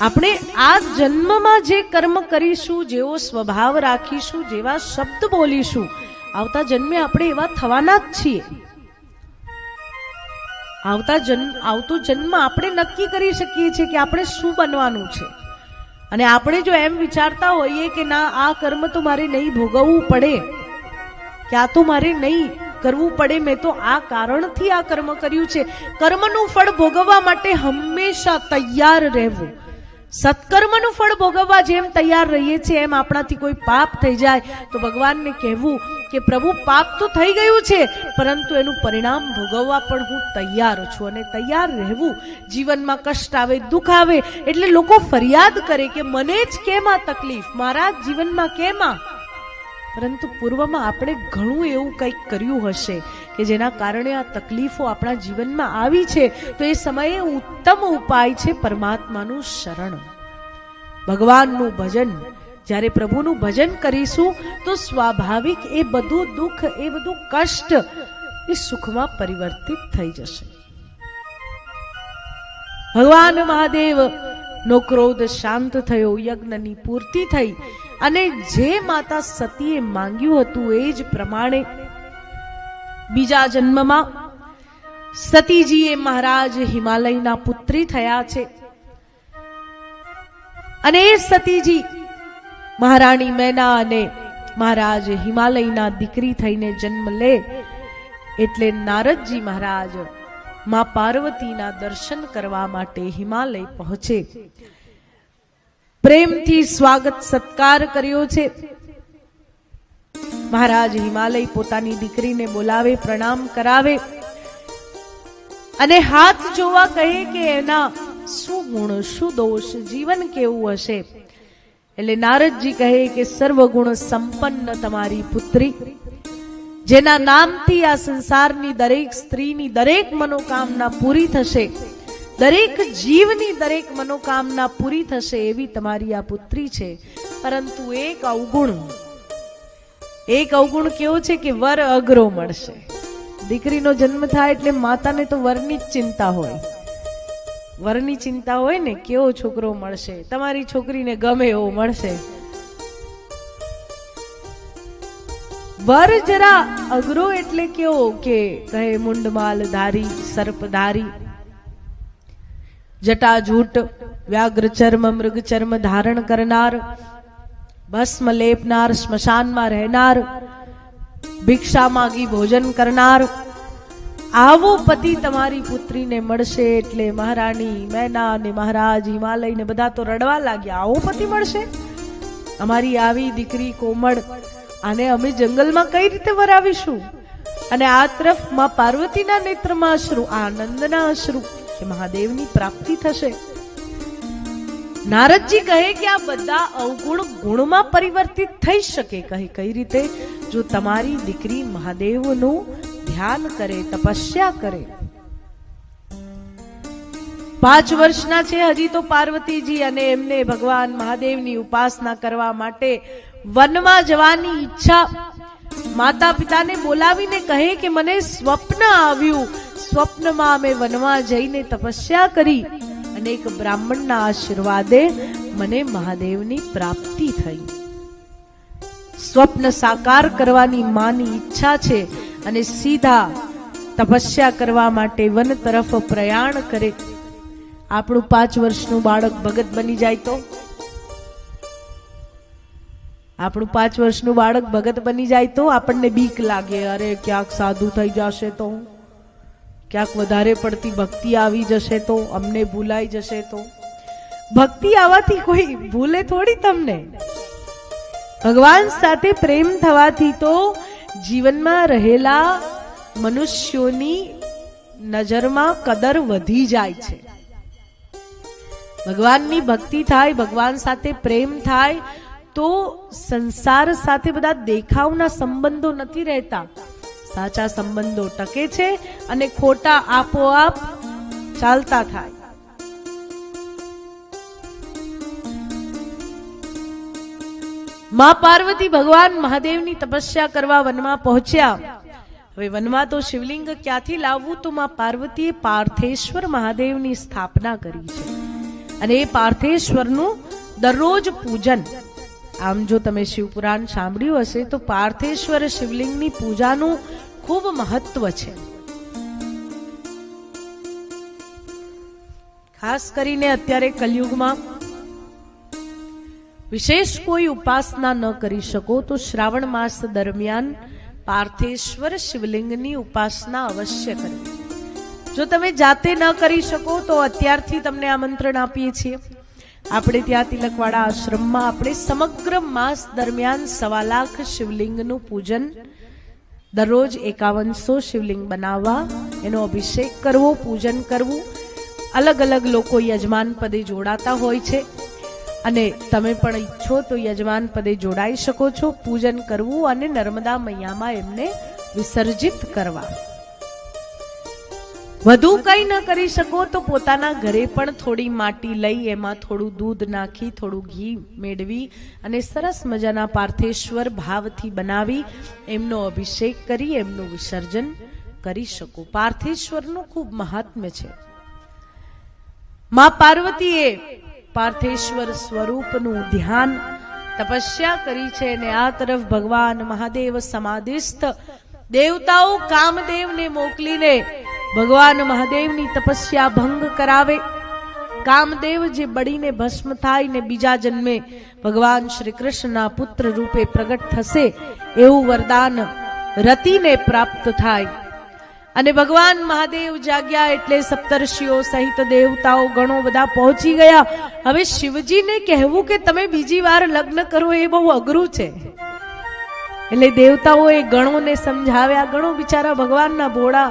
આપણે આ જન્મમાં જે કર્મ કરીશું, જેવો સ્વભાવ રાખીશું, જેવા શબ્દ બોલીશું, આવતા જન્મે આપણે એવા થવાના જ છીએ. આવતા જન્મ, આવતો જન્મ આપણે નક્કી કરી શકીએ છીએ કે આપણે શું બનવાનું છે. અને આપણે જો એમ વિચારતા હોઈએ કે ના, આ કર્મ તો મારે નહીં ભોગવવું પડે કે આ તો મારે નહીં કરવું પડે, મેં તો આ કારણથી આ કર્મ કર્યું છે. કર્મનું ફળ ભોગવવા માટે હંમેશા તૈયાર રહેવું. સત્કર્મનું ફળ ભોગવવા જેમ તૈયાર રહીએ છીએ, એમ આપણાથી કોઈ પાપ થઈ જાય. તો ભગવાનને કહેવું કે પ્રભુ, પાપ તો થઈ ગયું છે, પરંતુ એનું પરિણામ ભોગવવા પણ હું તૈયાર છું અને તૈયાર રહેવું. જીવનમાં કષ્ટ આવે, દુઃખ આવે, એટલે લોકો ફરિયાદ કરે કે મને જ કેમ તકલીફ? મારા જીવનમાં કેમ પરંતુ પૂર્વમાં આપણે ઘણું એવું કંઈક કર્યું હશે. કે જેના કારણે આ તકલીફો આપણા જીવનમાં આવી છે, તો એ સમયે ઉત્તમ ઉપાય છે પરમાત્માનું શરણ. ભગવાનનું ભજન. જ્યારે પ્રભુનું ભજન કરીશું, તો સ્વાભાવિક એ બધું દુઃખ, એ બધું કષ્ટ, એ સુખમાં પરિવર્તિત થઈ જશે. ભગવાન મહાદેવ, નો ક્રોધ શાંત થયો, યજ્ઞની પૂર્તિ થઈ. અને જે માતા સતીએ માંગ્યું હતું, એ જ પ્રમાણે બીજા જન્મમાં સતીજીએ મહારાજ હિમાલયના પુત્રી થયા છે. અને એ સતીજી મહારાણી મેના અને મહારાજ હિમાલયના દીકરી થઈને જન્મ લે એટલે નારદજી મહારાજમાં પાર્વતીના દર્શન કરવા માટે હિમાલય પહોંચે. પ્રેમથી સ્વાગત સત્કાર કર્યો છે. મહારાજ હિમાલય પોતાની દીકરીને બોલાવે, પ્રણામ કરાવે અને હાથ જોવા કહે કે એના શું ગુણ શું દોષ જીવન કેવું હશે? એટલે નારદજી કહે કે સર્વગુણ સંપન્ન તમારી પુત્રી, જેના નામથી આ સંસારની દરેક સ્ત્રીની દરેક મનોકામના પૂરી થશે, દરેક જીવની દરેક મનોકામના પૂરી થશે એવી તમારી આ પુત્રી છે. પરંતુ એક અવગુણ એક અવગુણ કેવો છે કે વર અઘરો મળશે. દીકરીનો જન્મ થાય એટલે માતાને તો વરની જ ચિંતા હોય. વરની ચિંતા હોય ને, કેવો છોકરો મળશે? તમારી છોકરીને ગમે એવો મળશે. વર જરા અઘરો એટલે કેવો કે કહે મુંડમાલ ધારી, સર્પ ધારી. જટાજૂટ વ્યાઘ્ર ચર્મ, મૃગ ચર્મ ધારણ કરનાર. ભસ્મ લેપનાર સ્મશાનમાં રહેનાર ભિક્ષા માગી ભોજન કરનાર. આવો પતિ તમારી પુત્રીને મળશે એટલે મહારાણી મેના અને મહારાજ હિમાલય ને બધા તો રડવા લાગ્યા. આવો પતિ મળશે? અમારી આવી દીકરી કોમળ, આને અમે જંગલમાં કઈ રીતે વરાવીશું? અને આ તરફમાં પાર્વતીના નેત્રમાં અશ્રુ આનંદના અશ્રુ, કે મહાદેવની પ્રાપ્તિ થશે. નારદજી કહે કે આ બધા અવગુણ ગુણમાં પરિવર્તિત થઈ શકે. કહે, કઈ રીતે? જો તમારી દીકરી મહાદેવનું ધ્યાન કરે, તપસ્યા કરે. પાંચ વર્ષના છે હજી તો પાર્વતીજી અને એમને ભગવાન મહાદેવની ઉપાસના કરવા માટે વનમાં જવાની ઈચ્છા માતા પિતાને બોલાવીને કહે કે, મને સ્વપ્ન આવ્યું. સ્વપ્નમાં અમે વનમાં જઈને તપસ્યા કરી. અને એક બ્રાહ્મણના આશીર્વાદે મને મહાદેવની પ્રાપ્તિ થઈ. સ્વપ્ન સાકાર કરવાની માની ઈચ્છા છે અને સીધા તપસ્યા કરવા માટે વન તરફ પ્રયાણ કરે. આપણું પાંચ વર્ષનું બાળક ભગત બની જાય તો? આપણું પાંચ વર્ષનું બાળક ભગત બની જાય તો આપણને બીક લાગે, અરે ક્યાંક સાધુ થઈ જશે તો ક્યાંક વધારે પડતી ભક્તિ આવી જશે તો અમને ભૂલાઈ જશે તો. ભક્તિ આવવાથી કોઈ ભૂલે થોડી તમને? ભગવાન સાથે પ્રેમ થવાથી તો જીવનમાં રહેલા મનુષ્યોની નજરમાં કદર વધી જાય છે. ભગવાનની ભક્તિ થાય, ભગવાન સાથે પ્રેમ થાય, તો સંસાર સાથે બધા દેખાવના સંબંધો નથી રહેતા. સાચા સંબંધો ટકે છે અને ખોટા આપોઆપ ચાલતા થાય. માં પાર્વતી ભગવાન મહાદેવની તપસ્યા કરવા વનમાં પહોંચ્યા. હવે વનમાં તો શિવલિંગ ક્યાંથી લાવવું તો માં પાર્વતીએ પાર્થેશ્વર મહાદેવની સ્થાપના કરી છે. અને એ પાર્થેશ્વરનું દરરોજ પૂજન. આમ જો તમે શિવપુરાણ સાંભળ્યું હશે તો પાર્થેશ્વર શિવલિંગની પૂજાનું ખૂબ મહત્વ છે. ખાસ કરીને અત્યારે કલયુગમાં વિશેષ કોઈ ઉપાસના ન કરી શકો તો શ્રાવણ માસ દરમિયાન પાર્થેશ્વર શિવલિંગની ઉપાસના અવશ્ય કરવી જો તમે જાતે ન કરી શકો તો અત્યારથી તમને આમંત્રણ આપીએ છીએ. આપણે ત્યાં તિલકવાડા આશ્રમમાં આપણે સમગ્ર માસ દરમિયાન સવા લાખ શિવલિંગનું પૂજન દરરોજ એકાવનસો શિવલિંગ બનાવવા, એનો અભિષેક કરવો, પૂજન કરવું. અલગ અલગ લોકો યજમાન પદે જોડાતા હોય છે. અને તમે પણ ઈચ્છો તો યજમાન પદે જોડાઈ શકો છો. પૂજન કરવું અને નર્મદા મૈયામાં એમને વિસર્જિત કરવા. વધુ કંઈ ન કરી શકો તો પોતાના ઘરે પણ થોડી માટી લઈ, એમાં થોડું દૂધ નાખી, થોડું ઘી મેળવી અને સરસ મજાના પાર્થેશ્વર ભાવથી બનાવી એમનો અભિષેક કરી, એમનું વિસર્જન કરી શકો. પાર્થેશ્વરનું ખૂબ મહાત્મ્ય છે. મા પાર્વતીએ પાર્થેશ્વર સ્વરૂપનું ધ્યાન તપસ્યા કરી છે અને આ તરફ ભગવાન મહાદેવ સમાધિસ્થ દેવતાઓ કામદેવને મોકલીને ભગવાન મહાદેવની તપસ્યા ભંગ કરાવે. કામદેવ જે બળીને ભસ્મ થાય ને બીજા જન્મે ભગવાન શ્રી કૃષ્ણના પુત્ર રૂપે પ્રગટ થશે એવું વરદાન રતિને પ્રાપ્ત થાય. અને ભગવાન મહાદેવ જાગ્યા એટલે સપ્તર્ષિઓ સહિત દેવતાઓ ગણો બધા પહોંચી ગયા. હવે શિવજીને કહેવું કે તમે બીજી વાર લગ્ન કરો એ બહુ અઘરું છે. એટલે દેવતાઓએ ગણોને સમજાવ્યા. ગણો બિચારા ભગવાનના ભોળા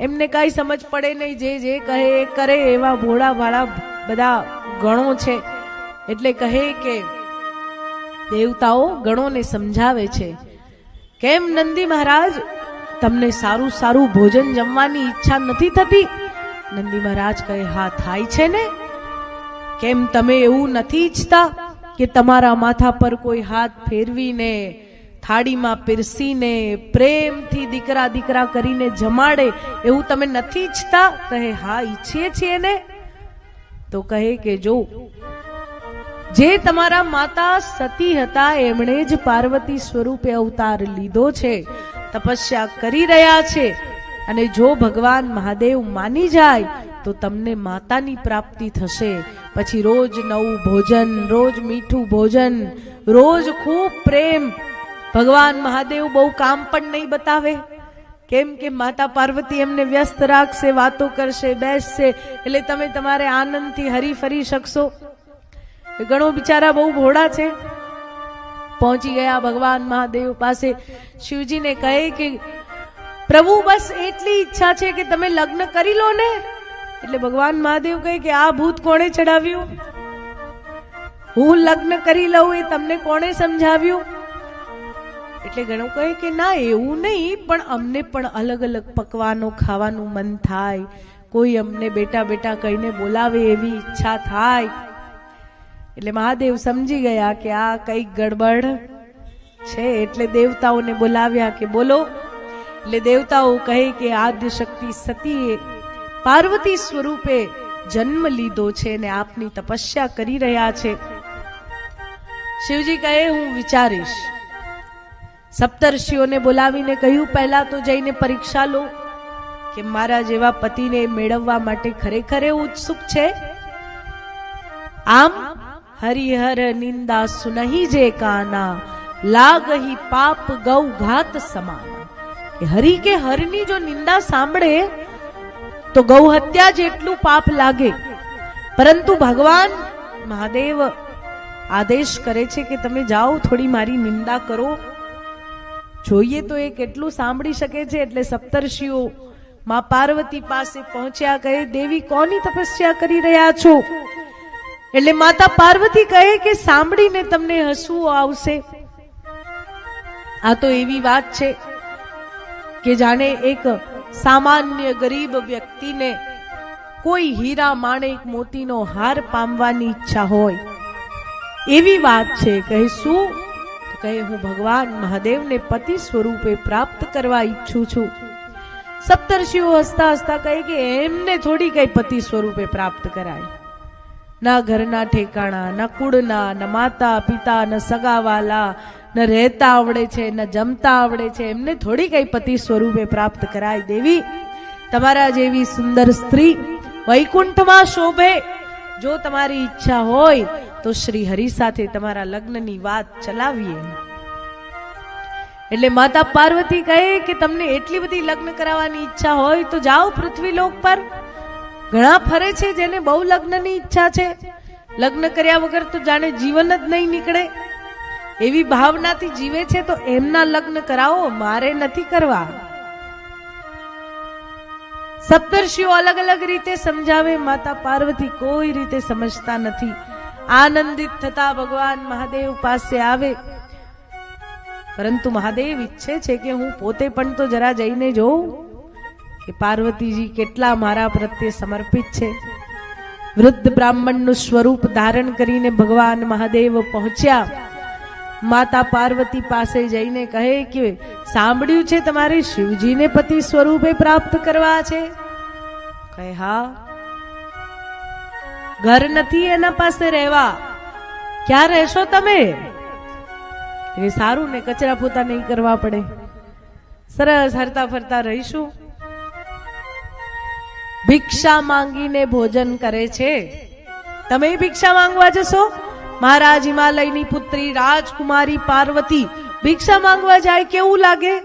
એમને કાંઈ સમજ પડે નહીં. જે જે કહે એ કરે એવા ભોળા ભાળા બધા ગણો છે. એટલે કહે કે દેવતાઓ ગણોને સમજાવે છે. કેમ નંદી મહારાજ? તમને સારું સારું ભોજન જમવાની ઈચ્છા નથી થતી? નંદી મહારાજ કહે, હા, થાય છે ને. કેમ તમે એવું નથી ઈચ્છતા કે તમારા માથા પર કોઈ હાથ ફેરવીને થાળીમાં પીરસીને, પ્રેમથી દીકરા દીકરા કરીને જમાડે, એવું તમે નથી ઈચ્છતા? કહે, હા, ઈચ્છીએ છીએ ને. તો કહે કે, જો, જે તમારા માતા સતી હતા, એમણે જ પાર્વતી સ્વરૂપે અવતાર લીધો છે, તપસ્યા કરી રહ્યા છે, અને જો ભગવાન મહાદેવ માની જાય, તો તમને માતાની પ્રાપ્તિ થશે. પછી રોજ નવું ભોજન, રોજ મીઠું ભોજન, રોજ ખૂબ પ્રેમ ભગવાન મહાદેવ બહુ કામ પણ નહીં બતાવે. કેમ કે માતા પાર્વતી એમને વ્યસ્ત રાખશે, વાતો કરશે, બેસશે, એટલે તમે તમારે આનંદથી હરી ફરી શકશો. ઘણો બિચારા બહુ ભોળા છે. પહોંચી ગયા ભગવાન મહાદેવ પાસે. શિવજીને કહે કે, પ્રભુ, બસ એટલી ઈચ્છા છે કે તમે લગ્ન કરી લો ને. એટલે ભગવાન મહાદેવ કહે કે, આ ભૂત કોણે ચડાવ્યું હું લગ્ન કરી લઉં એ તમને કોણે સમજાવ્યું? એટલે ઘણું કહે કે ના, એવું નહીં, પણ અમને પણ અલગ અલગ પકવાનો, ખાવાનું મન થાય. કોઈ અમને બેટા બેટા કહીને બોલાવે એવી ઈચ્છા થાય. એટલે મહાદેવ સમજી ગયા કે આ કંઈક ગડબડ છે. એટલે દેવતાઓને બોલાવ્યા કે બોલો. એટલે દેવતાઓ કહે કે આદ્ય શક્તિ સતીએ પાર્વતી સ્વરૂપે જન્મ લીધો છે ને આપની તપસ્યા કરી રહ્યા છે. શિવજી કહે, હું વિચારીશ. સપ્તર્ષિઓને બોલાવીને કહ્યું, પહેલા તો જઈને પરીક્ષા લો કે મારા જેવા પતિને મેળવવા માટે ખરેખર ઉત્સુક છે? આમ હરિહર નિંદા સુનહી જે કાના, લાગહી પાપ ગૌ ઘાત સમાન. કે હરિ કે હરની જો નિંદા સાંભળે, તો ગૌ હત્યા જેટલું પાપ લાગે. પરંતુ ભગવાન મહાદેવ આદેશ કરે છે કે તમે જાઓ, થોડી મારી નિંદા કરો. જોઈએ તો એ કેટલું સાંભળી શકે છે એટલે સપ્તર્ષિઓ, માં પાર્વતી પાસે પહોંચ્યા કહે, દેવી કોની તપસ્યા કરી રહ્યા છો? એટલે માતા પાર્વતી કહે કે, સાંભળીને તમને હસવું આવશે. આ તો એવી વાત છે કે જાણે એક સામાન્ય ગરીબ વ્યક્તિને કોઈ હીરા માણેક મોતીનો હાર પામવાની ઈચ્છા હોય. એવી વાત છે કહે શું કહે, હું ભગવાન મહાદેવને પતિ સ્વરૂપે પ્રાપ્ત કરવા ઈચ્છું છું. સપ્તર્ષિઓ હસતા હસતા કહે કે, એમને થોડી કઈ પતિ સ્વરૂપે પ્રાપ્ત કરાય. ના ઘરના ઠેકાણા, ના કુળના, ન માતા, પિતા, ન સગાવાલા, ન રહેતા આવડે છે, ન જમતા આવડે છે, એમને થોડી કઈ પતિ સ્વરૂપે પ્રાપ્ત કરાય દેવી. તમારા જેવી સુંદર સ્ત્રી વૈકુંઠમાં શોભે. જો તમારી ઈચ્છા હોય તો શ્રી હરિ સાથે તમારા લગ્નની વાત ચલાવીએ. એટલે માતા પાર્વતી કહે કે તમને એટલી બધી લગ્ન કરાવવાની ઈચ્છા હોય તો જાઓ પૃથ્વીલોક પર. ઘણા ફરે છે જેને બહુ લગ્નની ઈચ્છા છે. લગ્ન કર્યા વગર તો જાણે જીવન જ નહીં નીકળે. એવી ભાવનાથી જીવે છે તો એમના લગ્ન કરાવો, મારે નથી કરવા. સપ્તર્ષિઓ અલગ અલગ રીતે સમજાવે, માતા પાર્વતી કોઈ રીતે સમજતા નથી. આનંદિત થતા ભગવાન મહાદેવ પાસે આવે. પરંતુ મહાદેવ ઈચ્છે છે કે હું પોતે પણ તો જરા જઈને જોઉં કે પાર્વતીજી કેટલા મારા પ્રત્યે સમર્પિત છે. વૃદ્ધ બ્રાહ્મણનું સ્વરૂપ ધારણ કરીને ભગવાન મહાદેવ પહોંચ્યા. માતા પાર્વતી પાસે જઈને કહે કે, સાંભળ્યું છે તમારે શિવજીને પતિ સ્વરૂપે પ્રાપ્ત કરવા છે? કહે, હા. ઘર નથી, એના પાસે રહેવા. ક્યાં રહેશો તમે? એ સારું ને, કચરા પોતા નહીં કરવા પડે. સરસ, હરતા ફરતા રહીશું. ભિક્ષા માંગીને ભોજન કરે છે. તમે ભિક્ષા માંગવા જશો? મહારાજ હિમાલયની પુત્રી રાજકુમારી પાર્વતી ભિક્ષા માંગવા જાય કેવું લાગે?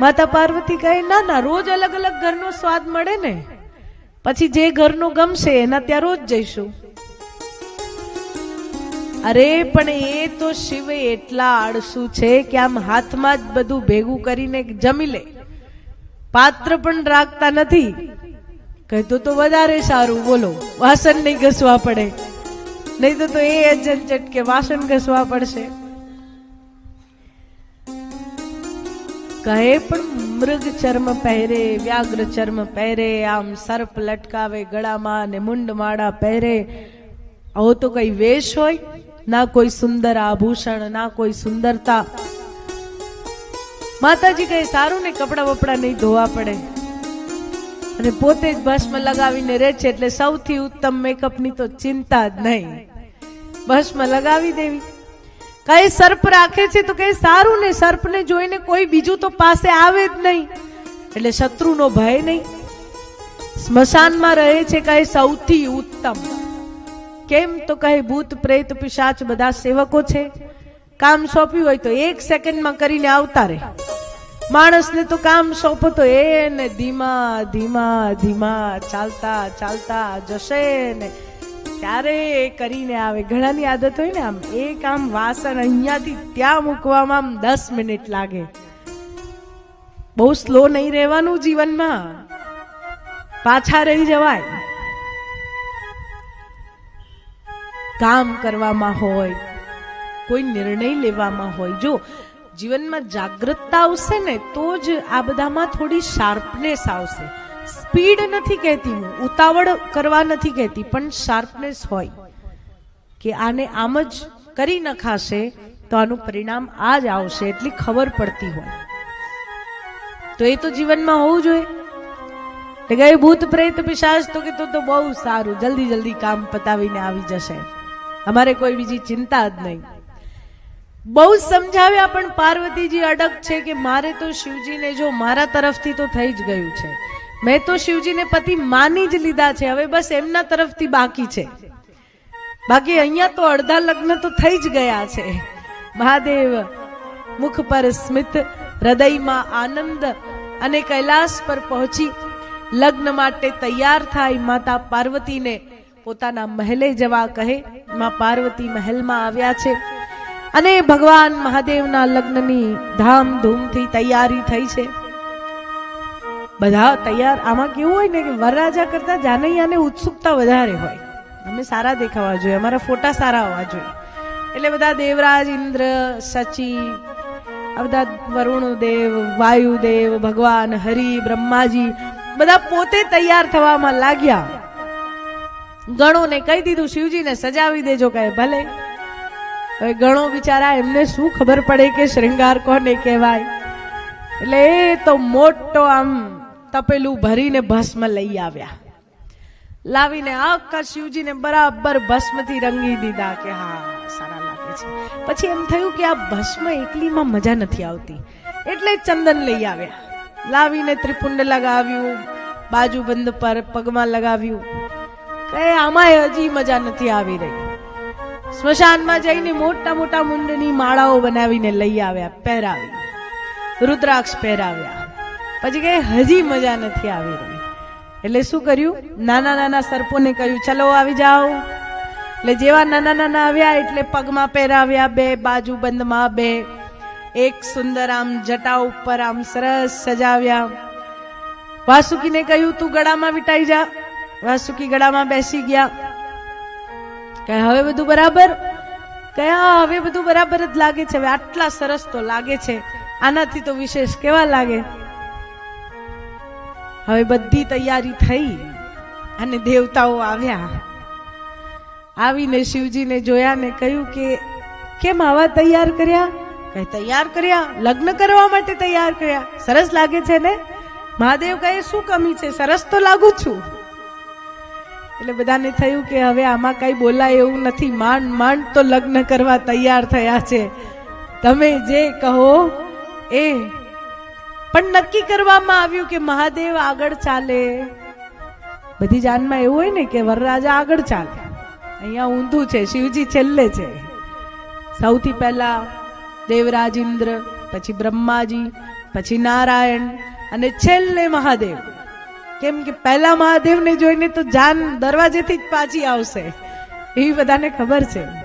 માતા પાર્વતી કહે, ના ના, રોજ અલગ અલગ ઘરનો સ્વાદ મળે ને. પછી જે ઘરનો ગમશે એના ત્યાં રોજ જઈશું. અરે, પણ એ તો શિવે એટલા આળસુ છે કે આમ હાથમાં જ બધું ભેગું કરીને જમી લે. પાત્ર પણ રાખતા નથી. કહેતો તો વધારે સારું, બોલો, વાસણ નહીં ઘસવા પડે. નહીં તો એ એજન્ટ કે વાસણ ઘસવા પડશે. કહે પણ મૃગ ચર્મ પહેરે, વ્યાઘ્ર ચર્મ પહેરે, આમ સર્પ લટકાવે ગળામાં ને મુંડ માળા પહેરે. આવો તો કઈ વેશ હોય, ના કોઈ સુંદર આભૂષણ, ના કોઈ સુંદરતા. માતાજી કહે, સારું ને કપડા વપડા નહીં ધોવા પડે. અને પોતે જ ભસ્મ લગાવીને રહે છે, એટલે સૌથી ઉત્તમ મેકઅપની તો ચિંતા જ નહીં. ભસ્મ લગાવી દેવી. કઈ સર્પ રાખે છે તો કઈ સારું ને સર્પને જોઈને કોઈ બીજું તો પાસે આવે જ નહીં. એટલે શત્રુનો ભય નહીં. સ્મશાનમાં રહે છે કઈ સૌથી ઉત્તમ. કેમ તો કહે ભૂત, પ્રેત, પિશાચ બધા સેવકો છે. કામ સોંપ્યું હોય તો એક સેકન્ડમાં કરીને આવતા રહે. માણસને તો કામ સોંપો તો એને ધીમા ધીમા ધીમા ચાલતા ચાલતા જશે ને. ત્યારે એ કરીને આવે. ઘણાની આદત હોય ને આમ. એક આમ વાસણ અહીંયાથી ત્યાં મૂકવામાં આમ દસ મિનિટ લાગે. બહુ સ્લો નહીં રહેવાનું જીવનમાં. પાછા રહી જવાય. કામ કરવામાં હોય, કોઈ નિર્ણય લેવામાં હોય. જો જીવનમાં જાગૃતતા આવશે ને, તો જ આ બધામાં થોડી શાર્પનેસ આવશે. સ્પીડ નથી કહેતી હું, ઉતાવળ કરવા નથી કહેતી, પણ શાર્પનેસ હોય કે આને આમ જ કરી નખાશે તો આનું પરિણામ આ જ આવશે એટલી ખબર પડતી હોય. તો એ તો જીવનમાં હોવું જોઈએ. એટલે ગઈ ભૂત પ્રેત પિશાચ, તો કે તો તો બહુ સારું, જલ્દી જલ્દી કામ પતાવીને આવી જશે. અમારે કોઈ બીજી ચિંતા જ નહીં. બહુ સમજાવ્યા, પણ પાર્વતીજી અડગ છે કે મારે તો શિવજીને જો મારા તરફથી તો થઈ જ ગયું છે. મેં તો શિવજીને પતિ માની જ લીધા છે. હવે બસ એમના તરફથી બાકી છે. બાકી અહીંયા તો અડધા લગ્ન તો થઈ જ ગયા છે. મહાદેવ, મુખ પર સ્મિત, હૃદયમાં આનંદ અને કૈલાસ પર પહોંચી લગ્ન માટે તૈયાર થાય માતા પાર્વતીને પોતાના મહેલે જવા કહે. માં પાર્વતી મહેલમાં આવ્યા છે અને ભગવાન મહાદેવના લગ્નની ધામધૂમથી તૈયારી થઈ છે. બધા તૈયાર. આમાં કેવું હોય ને કે વરરાજા કરતા જાનૈયાને ઉત્સુકતા વધારે હોય. અમે સારા દેખાવા જોઈએ, અમારા ફોટા સારા હોવા જોઈએ. એટલે બધા દેવરાજ, ઇન્દ્ર સચી આ બધા વરુણદેવ, વાયુદેવ, ભગવાન, હરિ, બ્રહ્માજી, બધા પોતે તૈયાર થવામાં લાગ્યા. ગણોને કહી દીધું, શિવજીને સજાવી દેજો કહે ભલે. હવે ગણો બિચારા એમને શું ખબર પડે કે શ્રૃંગાર કોને કહેવાય? એટલે એ તો મોટો આમ તપેલું ભરીને ભસ્મ લઈ આવ્યા. લાવીને આખા શિવજીને બરાબર ભસ્મથી રંગી દીધા કે હા, સારા લાગે છે. પછી એમ થયું કે આ ભસ્મ એકલીમાં મજા નથી આવતી. એટલે ચંદન લઈ આવ્યા. લાવીને ત્રિપુંડ લગાવ્યું બાજુબંધ પર પગમાં લગાવ્યું. કે આમાં હજી મજા નથી આવી રહી. સ્મશાનમાં જઈને મોટા મોટા મુંડની માળાઓ બનાવીને લઈ આવ્યા, પહેરાવી. રુદ્રાક્ષ પહેરાવ્યા. પછી કે હજી મજા નથી આવી રહી. એટલે શું કર્યું? નાના નાના સર્પોને કહ્યું, ચલો આવી જાઓ. એટલે જેવા નાના નાના આવ્યા એટલે પગમાં પહેરાવ્યા બે, બાજુ બંધમાં બે. એક સુંદર આમ જટા ઉપર આમ સરસ સજાવ્યા. વાસુકીને કહ્યું, તું ગળામાં વિટાઈ જા. વાસુકી ગળામાં બેસી ગયા. કે હવે બધું બરાબર? કયા હવે બધું બરાબર જ લાગે છે. હવે આટલા સરસ તો લાગે છે. આનાથી તો વિશેષ કેવા લાગે? હવે બધી તૈયારી થઈ અને દેવતાઓ આવ્યા. આવીને શિવજીને જોયા ને કહ્યું કે, કેમ આવા તૈયાર કર્યા? કઈ તૈયાર કર્યા? લગ્ન કરવા માટે તૈયાર કર્યા. સરસ લાગે છે ને? મહાદેવ કહે, શું કમી છે? સરસ તો લાગુ છું. એટલે બધાને થયું કે હવે આમાં કઈ બોલાય એવું નથી. માંડ માંડ તો લગ્ન કરવા તૈયાર થયા છે. તમે જે કહો એ પણ નક્કી કરવામાં આવ્યું કે મહાદેવ આગળ ચાલે. બધી જાનમાં એવું હોય ને કે વરરાજા આગળ ચાલે. અહીંયા ઊંધું છે, શિવજી છેલ્લે છે. સૌથી પહેલા દેવરાજ ઇન્દ્ર, પછી બ્રહ્માજી, પછી નારાયણ અને છેલ્લે મહાદેવ. કેમ કે પહેલા મહાદેવને જોઈને તો જાન દરવાજેથી જ પાછી આવશે. એવી બધાને ખબર છે.